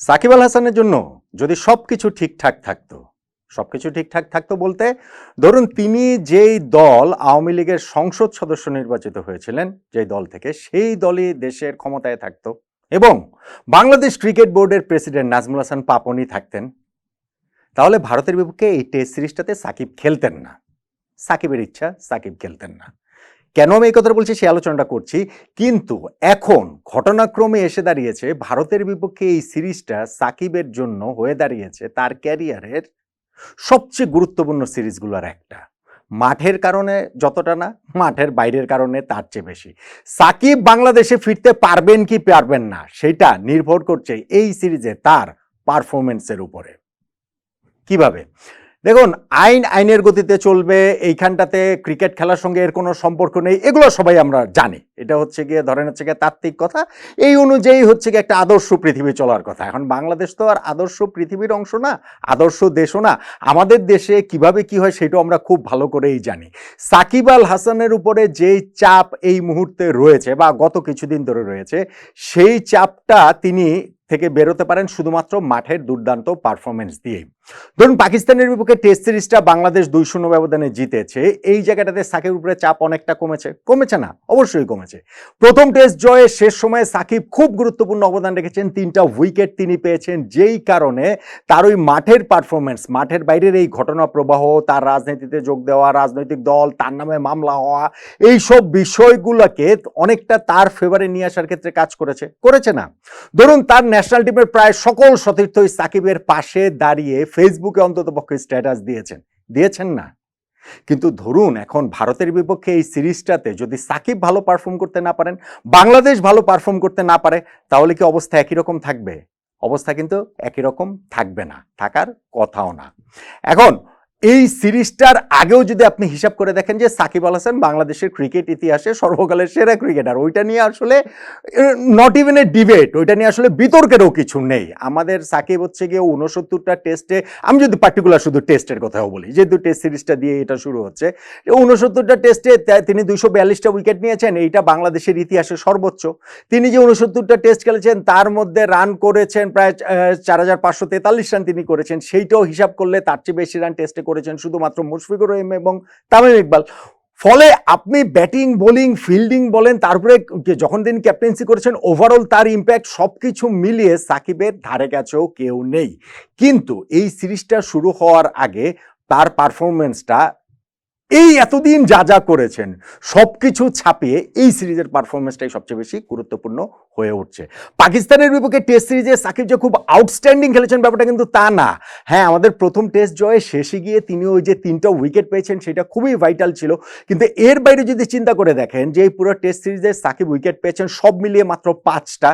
সাকিব আল হাসানের জন্য যদি সব কিছু ঠিকঠাক থাকতো সব কিছু ঠিকঠাক থাকতো বলতে, ধরুন তিনি যেই দল আওয়ামী লীগের সংসদ সদস্য নির্বাচিত হয়েছিলেন, যেই দল থেকে সেই দলই দেশের ক্ষমতায় থাকতো এবং বাংলাদেশ ক্রিকেট বোর্ডের প্রেসিডেন্ট নাজমুল হাসান পাপনি থাকতেন, তাহলে ভারতের বিপক্ষে এই টেস্ট সিরিজটাতে সাকিব খেলতেন না। সাকিবের ইচ্ছা সাকিব খেলতেন না। কেন আমি এই বলছি? সেই আলোচনাটা করছি। কিন্তু এখন ঘটনাক্রমে এসে দাঁড়িয়েছে, ভারতের বিপক্ষে এই সিরিজটা সাকিবের জন্য হয়ে দাঁড়িয়েছে তার ক্যারিয়ারের সবচেয়ে গুরুত্বপূর্ণ সিরিজগুলোর একটা। মাঠের কারণে যতটা না, মাঠের বাইরের কারণে তার চেয়ে বেশি। সাকিব বাংলাদেশে ফিরতে পারবেন কি পারবেন না, সেটা নির্ভর করছে এই সিরিজে তার পারফরমেন্সের উপরে। কীভাবে? দেখুন, আইন আইনের গতিতে চলবে, এইখানটাতে ক্রিকেট খেলার সঙ্গে এর কোনো সম্পর্ক নেই, এগুলো সবাই আমরা জানি। এটা হচ্ছে গিয়ে, ধরেন হচ্ছে গিয়ে তাত্ত্বিক কথা, এই অনুযায়ী হচ্ছে গিয়ে একটা আদর্শ পৃথিবী চলার কথা। এখন বাংলাদেশ তো আর আদর্শ পৃথিবীর অংশ না, আদর্শ দেশও না। আমাদের দেশে কীভাবে কি হয় সেটাও আমরা খুব ভালো করেই জানি। সাকিব আল হাসানের উপরে যেই চাপ এই মুহূর্তে রয়েছে, বা গত কিছুদিন ধরে রয়েছে, সেই চাপটা তিনি থেকে বেরোতে পারেন শুধুমাত্র মাঠের দুর্দান্ত পারফরমেন্স দিয়েই। ধরুন, পাকিস্তানের বিপক্ষে টেস্ট সিরিজটা বাংলাদেশ দুই শূন্য ব্যবধানে জিতেছে। এই জায়গাটাতে সাকিবের উপরে চাপ অনেকটা কমেছে। কমেছে না, অবশ্যই কমেছে। প্রথম টেস্ট জয়ে শেষ সময়ে সাকিব খুব গুরুত্বপূর্ণ অবদান রেখেছেন। তিনটা উইকেট তিনি পেয়েছেন। যেই কারণে তার ওই মাঠের পারফরমেন্স মাঠের বাইরের এই ঘটনা প্রবাহ, তার রাজনীতিতে যোগ দেওয়া, রাজনৈতিক দল, তার নামে মামলা হওয়া, এইসব বিষয়গুলোকে অনেকটা তার ফেভারে নিয়ে আসার ক্ষেত্রে কাজ করেছে। করেছে না। ধরুন, তার ন্যাশনাল টিমের প্রায় সকল সতীর্থই সাকিবের পাশে দাঁড়িয়ে ফেসবুকে অন্তত পক্ষে স্ট্যাটাস দিয়েছেন। দিয়েছেন না। কিন্তু ধরুন, এখন ভারতের বিপক্ষে এই সিরিজটাতে যদি সাকিব ভালো পারফর্ম করতে না পারেন, বাংলাদেশ ভালো পারফর্ম করতে না পারে, তাহলে কি অবস্থা একই রকম থাকবে? অবস্থা কিন্তু একই রকম থাকবে না, থাকার কথাও না। এখন এই সিরিজটার আগেও যদি আপনি হিসাব করে দেখেন যে সাকিব আল হাসান বাংলাদেশের ক্রিকেট ইতিহাসে সর্বকালের সেরা ক্রিকেটার, ওইটা নিয়ে আসলে নট ইভেন এ ডিবেট ওইটা নিয়ে আসলে বিতর্কেরও কিছু নেই। আমাদের সাকিব হচ্ছে গিয়ে উনসত্তরটা টেস্টে, আমি যদি পার্টিকুলার শুধু টেস্টের কথাও বলি যেহেতু টেস্ট সিরিজটা দিয়ে এটা শুরু হচ্ছে উনসত্তরটা টেস্টে তিনি দুইশো বিয়াল্লিশটা উইকেট নিয়েছেন, এইটা বাংলাদেশের ইতিহাসে সর্বোচ্চ। তিনি যে উনসত্তরটা টেস্ট খেলেছেন, তার মধ্যে রান করেছেন প্রায় চার হাজার পাঁচশো তেতাল্লিশ রান তিনি করেছেন, সেইটাও হিসাব করলে তার চেয়ে বেশি রান টেস্টে করেছেন শুধুমাত্র মুশফিকুর রহিম এবং তামিম ইকবাল। ফলে আপনি ব্যাটিং বোলিং ফিল্ডিং বলেন, তারপরে যখন তিনি ক্যাপ্টেন্সি করেছেন ওভারঅল তার ইম্প্যাক্ট সব কিছু মিলিয়ে সাকিবের ধারে কাছেও কেউ নেই। কিন্তু এই সিরিজটা শুরু হওয়ার আগে তার পারফরমেন্সটা এই এতদিন যা যা করেছেন সব কিছু ছাপিয়ে এই সিরিজের পারফরমেন্সটাই সবচেয়ে বেশি গুরুত্বপূর্ণ হয়ে উঠছে। পাকিস্তানের বিপক্ষে টেস্ট সিরিজে সাকিব যে খুব আউটস্ট্যান্ডিং খেলেছেন ব্যাপারটা কিন্তু তা না। হ্যাঁ আমাদের প্রথম টেস্ট জয়ে শেষে গিয়ে তিনি ওই যে তিনটা উইকেট পেয়েছেন সেটা খুবই ভাইটাল ছিল। কিন্তু এর বাইরে যদি চিন্তা করে দেখেন যে এই পুরো টেস্ট সিরিজে সাকিব উইকেট পেয়েছেন সব মিলিয়ে মাত্র পাঁচটা।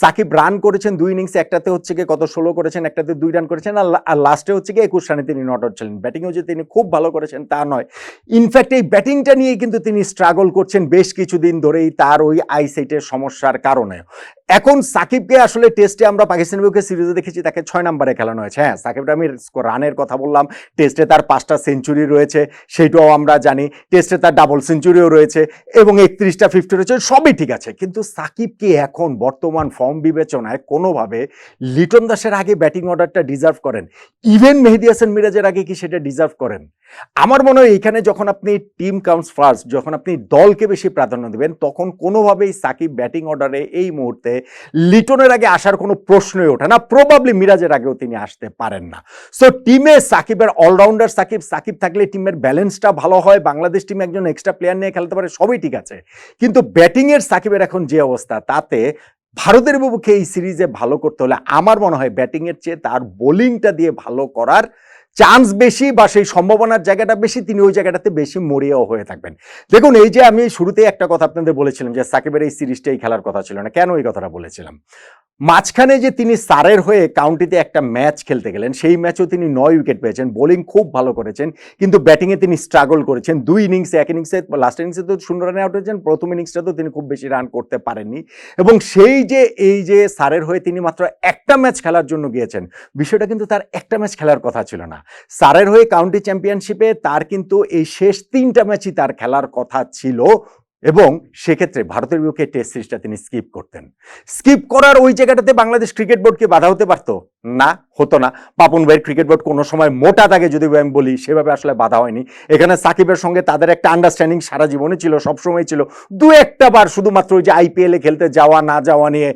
সাকিব রান করেছেন দুই ইনিংসে একটাতে হচ্ছে গিয়ে কত ষোলো করেছেন, একটাতে দুই রান করেছেন আর লাস্টে হচ্ছে গিয়ে একুশ রানে তিনি নট আউট ছিলেন ব্যাটিংয়েও যে তিনি খুব ভালো করেছেন তা নয়। ইনফ্যাক্ট এই ব্যাটিংটা নিয়ে কিন্তু তিনি স্ট্রাগল করছেন বেশ কিছুদিন ধরেই তার ওই আইসাইটের সমস্যার কারণে। año. এখন সাকিবকে আসলে টেস্টে আমরা পাকিস্তানের বিপক্ষে সিরিজে দেখেছি, তাকে ছয় নম্বরে খেলানো হয়েছে। হ্যাঁ সাকিবটা আমি রানের কথা বললাম টেস্টে তার পাঁচটা সেঞ্চুরি রয়েছে, সেইটাও আমরা জানি। টেস্টে তার ডাবল সেঞ্চুরিও রয়েছে এবং একত্রিশটা ফিফটি রয়েছে, সবই ঠিক আছে। কিন্তু সাকিবকে এখন বর্তমান ফর্ম বিবেচনায় কোনোভাবে লিটন দাসের আগে ব্যাটিং অর্ডারটা ডিজার্ভ করেন ইভেন মেহেদি হাসান মিরাজের আগে কি সেটা ডিজার্ভ করেন? আমার মনে হয় এখানে যখন আপনি টিম কাউন্টস ফার্স্ট যখন আপনি দলকে বেশি প্রাধান্য দেবেন, তখন কোনোভাবেই সাকিব ব্যাটিং অর্ডারে এই মুহূর্তে লিটনের আগে আসার কোনো প্রশ্নই ওঠে না। প্রবাবলি মিরাজের আগেও তিনি আসতে পারেন না। সো টিমে সাকিবের অলরাউন্ডার সাকিব সাকিব থাকলে টিমের ব্যালেন্সটা ভালো হয়। বাংলাদেশ টিম একজন এক্সট্রা প্লেয়ার নিয়ে খেলতে পারে, সবই ঠিক আছে। কিন্তু ব্যাটিংয়ের সাকিবের এখন যে অবস্থা, তাতে ভারতের বিপক্ষে এই সিরিজে ভালো করতে হলে আমার মনে হয় ব্যাটিংয়ের চেয়ে তার বোলিংটা দিয়ে ভালো করার চান্স বেশি বা সেই সম্ভাবনার জায়গাটা বেশি, তিনি ওই জায়গাটাতে বেশি মরিয়াও হয়ে থাকবেন। দেখুন, এই যে আমি শুরুতেই একটা কথা আপনাদের বলেছিলাম যে সাকিবের এই সিরিজটাই খেলার কথা ছিল না। কেন এই কথাটা বলেছিলাম? মাঝখানে যে তিনি সারের হয়ে কাউন্টিতে একটা ম্যাচ খেলতে গেলেন, সেই ম্যাচেও তিনি নয় উইকেট পেয়েছেন বোলিং খুব ভালো করেছেন, কিন্তু ব্যাটিংয়ে তিনি স্ট্রাগল করেছেন। দুই ইনিংসে এক ইনিংসে লাস্ট ইনিংসে তো শূন্য রানে আউট হয়েছেন, প্রথম ইনিংসটা তো তিনি খুব বেশি রান করতে পারেননি। এবং সেই যে, এই যে সারের হয়ে তিনি মাত্র একটা ম্যাচ খেলার জন্য গিয়েছেন, বিষয়টা কিন্তু তার একটা ম্যাচ খেলার কথা ছিল না। সারের হয়ে কাউন্টি চ্যাম্পিয়নশিপে তার কিন্তু এই শেষ তিনটা ম্যাচই তার খেলার কথা ছিল। এবং সেক্ষেত্রে ভারতের বিপক্ষে টেস্ট সিরিজটা তিনি স্কিপ করতেন। স্কিপ করার ওই জায়গাটাতে বাংলাদেশ ক্রিকেট বোর্ডকে বাধা হতে পারতো। না, হতো না। পাপন ভাইয়ের ক্রিকেট বোর্ড কোনো সময় মোটা তাকে যদি আমি বলি, সেভাবে আসলে বাধা হয়নি। এখানে সাকিবের সঙ্গে তাদের একটা আন্ডারস্ট্যান্ডিং সারা জীবনে ছিল সবসময় ছিল। দু একটা বার শুধুমাত্র ওই যে আইপিএলে খেলতে যাওয়া, না যাওয়া নিয়ে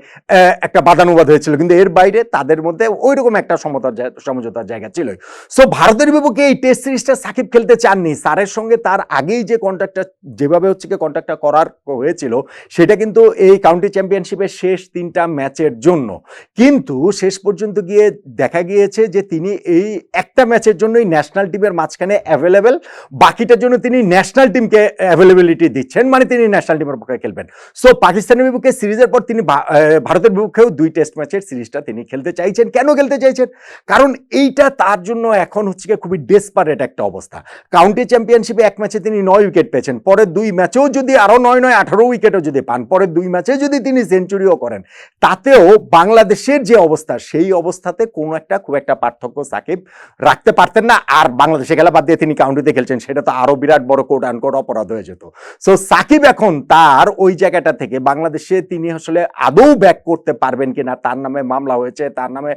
একটা বাদানুবাদ হয়েছিল। কিন্তু এর বাইরে তাদের মধ্যে ওই রকম একটা সমতার সমঝোতার জায়গা ছিল সো ভারতের বিপক্ষে এই টেস্ট সিরিজটা সাকিব খেলতে চাননি। স্যারের সঙ্গে তার আগেই যে কন্ট্রাক্টটা যেভাবে হচ্ছে কি কন্ট্রাক্টটা করার হয়েছিল, সেটা কিন্তু এই কাউন্টি চ্যাম্পিয়নশিপের শেষ তিনটা ম্যাচের জন্য। কিন্তু শেষ পর্যন্ত গিয়ে দেখা গিয়েছে যে তিনি এই একটা ম্যাচের জন্যই ন্যাশনাল টিমের মাঝখানে অ্যাভেলেবেল বাকিটার জন্য তিনি ন্যাশনাল টিমকে অ্যাভেলেবিলিটি দিচ্ছেন মানে তিনি ন্যাশনাল টিমের পক্ষে খেলবেন। সো পাকিস্তানের বিপক্ষে সিরিজের পর তিনি ভারতের বিপক্ষেও দুই টেস্ট ম্যাচের সিরিজটা তিনি খেলতে চাইছেন। কেন খেলতে চাইছেন? কারণ এইটা তার জন্য এখন হচ্ছে গিয়ে খুবই ডেসপারেট একটা অবস্থা। কাউন্টি চ্যাম্পিয়নশিপে এক ম্যাচে তিনি নয় উইকেট পেয়েছেন। পরের দুই ম্যাচেও যদি আরও নয় নয়, আঠারো উইকেটও যদি পান, পরের দুই ম্যাচে যদি তিনি সেঞ্চুরিও করেন, তাতেও বাংলাদেশের যে অবস্থা, সেই অবস্থাতে কোনো একটা খুব একটা পার্থক্য সাকিব রাখতে পারতেন না। আর বাংলাদেশে খেলা বাদ দিয়ে তিনি কাউন্টিতে খেলছেন, সেটা তো আরও বিরাট বড় কোট আনকোট অপরাধ হয়ে যেত। সো সাকিব এখন তার ওই জায়গাটা থেকে বাংলাদেশে তিনি আসলে আদৌ ব্যাক করতে পারবেন কিনা, তার নামে মামলা হয়েছে, তার নামে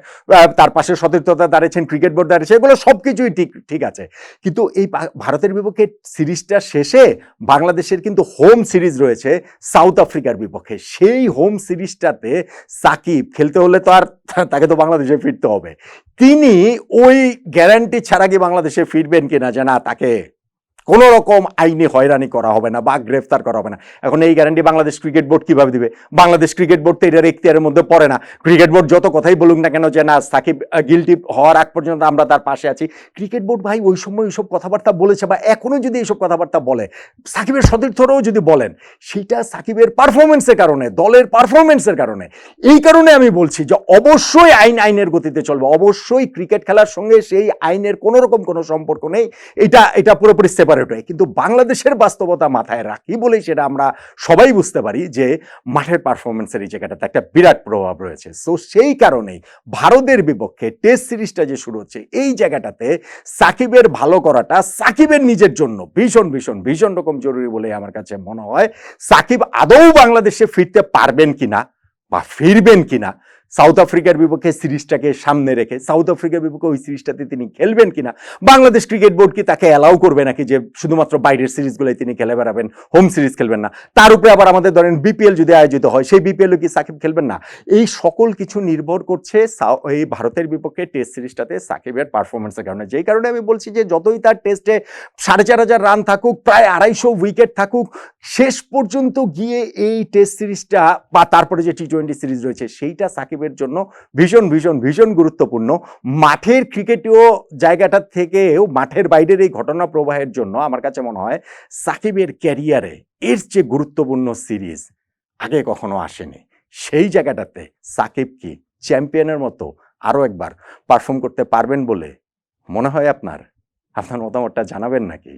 তার পাশে সতীর্থতা দাঁড়িয়েছেন ক্রিকেট বোর্ড দাঁড়িয়েছে, এগুলো সবকিছুই ঠিক ঠিক আছে। কিন্তু এই ভারতের বিপক্ষে সিরিজটা শেষে বাংলাদেশের কিন্তু হোম সিরিজ রয়েছে সাউথ আফ্রিকার বিপক্ষে। সেই হোম সিরিজটাতে সাকিব খেলতে হলে তো আর তাকে তো বাংলাদেশে ফিরতে হবে। তিনি ওই গ্যারান্টি ছাড়া কি বাংলাদেশে ফিরবেন কিনা যে না তাকে কোনো রকম আইনি হয়রানি করা হবে না বা গ্রেফতার করা হবে না। এখন এই গ্যারান্টি বাংলাদেশ ক্রিকেট বোর্ড কীভাবে দিবে? বাংলাদেশ ক্রিকেট বোর্ড তো এটার এখতিয়ারের মধ্যে পড়ে না। ক্রিকেট বোর্ড যত কথাই বলুক না কেন যে, না, সাকিব গিলটি হওয়ার আগ পর্যন্ত আমরা তার পাশে আছি। ক্রিকেট বোর্ড ভাই ওই সময় ওইসব কথাবার্তা বলেছে বা এখনও যদি এইসব কথাবার্তা বলে, সাকিবের সতীর্থরাও যদি বলেন, সেটা সাকিবের পারফরমেন্সের কারণে, দলের পারফরমেন্সের কারণে। এই কারণে আমি বলছি যে, অবশ্যই আইন আইনের গতিতে চলবে। অবশ্যই ক্রিকেট খেলার সঙ্গে সেই আইনের কোনো রকম কোনো সম্পর্ক নেই। এটা এটা পুরোপুরি সেপারেট হয় কিন্তু বাংলাদেশের বাস্তবতা মাথায় রাখি বলেই সেটা আমরা সবাই বুঝতে পারি যে মাঠের পারফরমেন্সের এই জায়গাটাতে একটা বিরাট প্রভাব রয়েছে। সো সেই কারণেই ভারতের বিপক্ষে টেস্ট সিরিজটা যে শুরু হচ্ছে, এই জায়গাটাতে সাকিবের ভালো করাটা সাকিবের নিজের জন্য ভীষণ ভীষণ ভীষণ রকম জরুরি বলে আমার কাছে মনে হয়। সাকিব আদৌ বাংলাদেশে ফিরতে পারবেন কিনা বা ফিরবেন কিনা সাউথ আফ্রিকার বিপক্ষে সিরিজটাকে সামনে রেখে, সাউথ আফ্রিকার বিপক্ষে ওই সিরিজটাতে তিনি খেলবেন কিনা? বাংলাদেশ ক্রিকেট বোর্ড কি তাকে অ্যালাউ করবে নাকি যে শুধুমাত্র বাইরের সিরিজগুলোই তিনি খেলে বেড়াবেন হোম সিরিজ খেলবেন না? তার উপরে আবার আমাদের ধরেন বিপিএল যদি আয়োজিত হয়, সেই বিপিএলও কি সাকিব খেলবেন না? এই সকল কিছু নির্ভর করছে এই ভারতের বিপক্ষে টেস্ট সিরিজটাতে সাকিবের পারফরমেন্সের কারণে। যেই কারণে আমি বলছি যে যতই তার টেস্টে সাড়ে চার হাজার রান থাকুক, প্রায় আড়াইশো উইকেট থাকুক, শেষ পর্যন্ত গিয়ে এই টেস্ট সিরিজটা বা তারপরে যে টি টোয়েন্টি সিরিজ রয়েছে, সেইটা সাকিবের জন্য ভীষণ ভীষণ ভীষণ গুরুত্বপূর্ণ। মাঠের ক্রিকেটীয় জায়গাটা থেকেও মাঠের বাইরের এই ঘটনা প্রবাহের জন্য আমার কাছে মনে হয় সাকিবের ক্যারিয়ারে এর চেয়ে গুরুত্বপূর্ণ সিরিজ আগে কখনো আসেনি। সেই জায়গাটাতে সাকিব কি চ্যাম্পিয়নের মতো আরও একবার পারফর্ম করতে পারবেন বলে মনে হয় আপনার? আপনার মতামতটা জানাবেন নাকি?